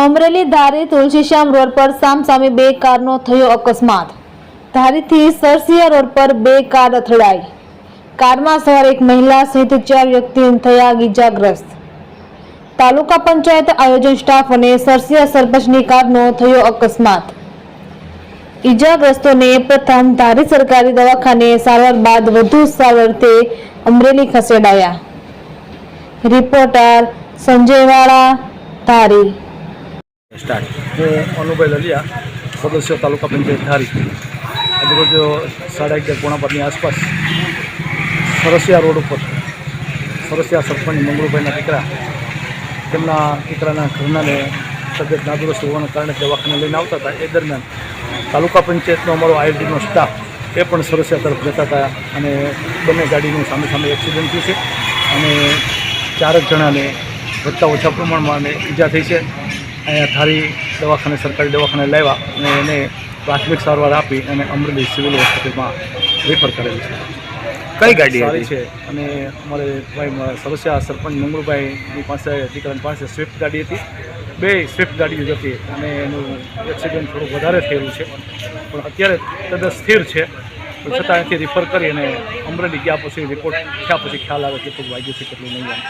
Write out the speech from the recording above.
Amreli Dhari Tulsishyam road પર સામસામે બે કારનો થયો અકસ્માત. ધારીથી સરસિયા રોડ પર બે કાર અથડાઈ. કારમાં સવાર એક મહિલા સહિત ચાર વ્યક્તિ થયા ઈજાગ્રસ્ત તાલુકા પંચાયત આયોજન સ્ટાફ અને સરસિયા સરપંચની કારનો થયો અકસ્માત. ઈજાગ્રસ્તોને પ્રથમ ધારી સરકારી દવાખાને સારવાર બાદ વધુ સારવારથી અમરેલી ખસેડાયા. રિપોર્ટર સંજયવાળા ધારી. સ્ટાર્ટ હું અનુભાઈ લલિયા, સદસ્ય તાલુકા પંચાયત ધારી. આજરોજ સાડા અગિયાર પોણા આસપાસ સરસિયા રોડ ઉપર સરસિયા સરપંચ મંગળુભાઈના દીકરા, તેમના દીકરાના ઘરનાને તબિયત નાદુરસ્ત હોવાના કારણે દવાખાને લઈને આવતા હતા. એ દરમિયાન તાલુકા પંચાયતનો અમારો આઈએલટીનો સ્ટાફ એ પણ સરસિયા તરફ જતા હતા અને બંને ગાડીનું સામે સામે એક્સિડન્ટ થયું છે અને ચારક જણાને વધતા ઓછા પ્રમાણમાં ઈજા થઈ છે. અહીંયા ધારી દવાખાને સરકારી દવાખાને લાવ્યા અને એને પ્રાથમિક સારવાર આપી અને અમરેલી સિવિલ હોસ્પિટલમાં રેફર કરેલી છે. કઈ ગાડી સારી છે. અને અમારે ભાઈ સરસ્યા સરપંચ મંગળભાઈની પાસે દીકરાની પાસે સ્વિફ્ટ ગાડી હતી. બે સ્વિફ્ટ ગાડીઓ હતી અને એનું એક્સિડન્ટ થોડું વધારે થયેલું છે. પણ અત્યારે તદ્દન સ્થિર છે. પણ છતાં અહીંથી રિફર કરી અને અમરેલી ગયા પછી રિપોર્ટ થયા પછી ખ્યાલ આવે કેટલું વાગ્યું છે કેટલું નહીં.